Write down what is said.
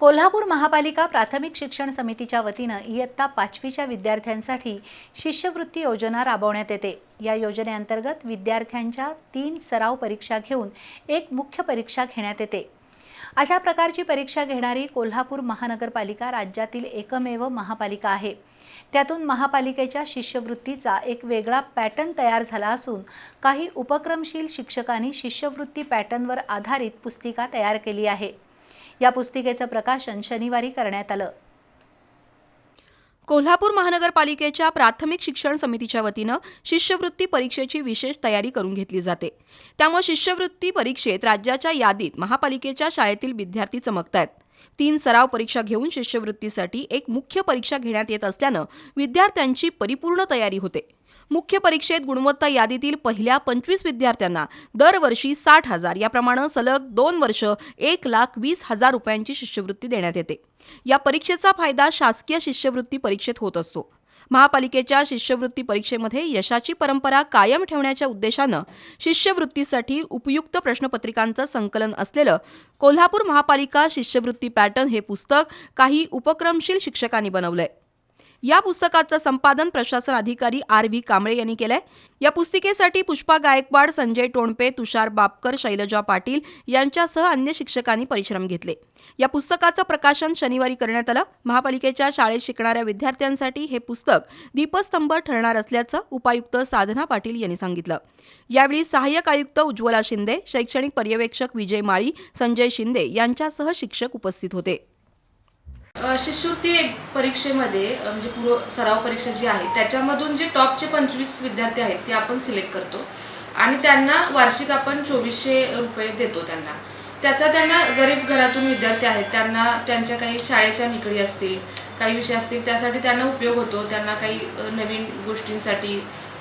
कोल्हापूर महापालिका प्राथमिक शिक्षण समितीच्या वतीनं इयत्ता पाचवीच्या विद्यार्थ्यांसाठी शिष्यवृत्ती योजना राबवण्यात येते. या योजनेअंतर्गत विद्यार्थ्यांच्या तीन सराव परीक्षा घेऊन एक मुख्य परीक्षा घेण्यात येते. अशा प्रकारची परीक्षा घेणारी कोल्हापूर महानगरपालिका राज्यातील एकमेव महापालिका आहे. त्यातून महापालिकेच्या शिष्यवृत्तीचा एक वेगळा पॅटर्न तयार झाला असून काही उपक्रमशील शिक्षकांनी शिष्यवृत्ती पॅटर्नवर आधारित पुस्तिका तयार केली आहे. या पुस्तिकेचं प्रकाशन शनिवारी करण्यात आलं. कोल्हापूर महानगरपालिकेच्या प्राथमिक शिक्षण समितीच्या वतीनं शिष्यवृत्ती परीक्षेची विशेष तयारी करून घेतली जाते. त्यामुळे शिष्यवृत्ती परीक्षेत राज्याच्या यादीत महापालिकेच्या शाळेतील विद्यार्थी चमकत आहेत तीन सराव परीक्षा घेऊन शिष्यवृत्तीसाठी एक मुख्य परीक्षा घेण्यात येत असल्यानं विद्यार्थ्यांची परिपूर्ण तयारी होते. मुख्य परीक्षेत गुणवत्ता यादीतील पहिल्या पंचवीस विद्यार्थ्यांना दरवर्षी साठ हजार याप्रमाणे सलग दोन वर्ष एक लाख वीस हजार रुपयांची शिष्यवृत्ती देण्यात येते. या परीक्षेचा फायदा शासकीय शिष्यवृत्ती परीक्षेत होत असतो. महापालिकेच्या शिष्यवृत्ती परीक्षेमध्ये यशाची परंपरा कायम ठेवण्याच्या उद्देशानं शिष्यवृत्तीसाठी उपयुक्त प्रश्नपत्रिकांचं संकलन असलेलं कोल्हापूर महापालिका शिष्यवृत्ती पॅटर्न हे पुस्तक काही उपक्रमशील शिक्षकांनी बनवलंय. या पुस्तकाचं संपादन प्रशासन अधिकारी आर व्ही कांबळे यांनी केलंय. या पुस्तिकेसाठी पुष्पा गायकवाड संजय टोणपे तुषार बापकर शैलजा पाटील यांच्यासह अन्य शिक्षकांनी परिश्रम घेतले. या पुस्तकाचं प्रकाशन शनिवारी करण्यात आलं. महापालिकेच्या शाळेत शिकणाऱ्या विद्यार्थ्यांसाठी हे पुस्तक दीपस्तंभ ठरणार असल्याचं उपायुक्त साधना पाटील यांनी सांगितलं. यावेळी सहाय्यक आयुक्त उज्ज्वला शिंदे शैक्षणिक पर्यवेक्षक विजय माळी संजय शिंदे यांच्यासह शिक्षक उपस्थित होते. शिष्यवृत्ती एक परीक्षेमध्ये म्हणजे पूर्व सराव परीक्षा जी आहे त्याच्यामधून जे टॉपचे पंचवीस विद्यार्थी आहेत ते आपण सिलेक्ट करतो. आणि त्यांना वार्षिक आपण चोवीसशे रुपये देतो त्यांना. त्याचा त्यांना गरीब घरातून विद्यार्थी आहेत त्यांना त्यांच्या काही शाळेच्या निकडी असतील काही विषय असतील त्यासाठी त्यांना उपयोग होतो त्यांना काही नवीन गोष्टींसाठी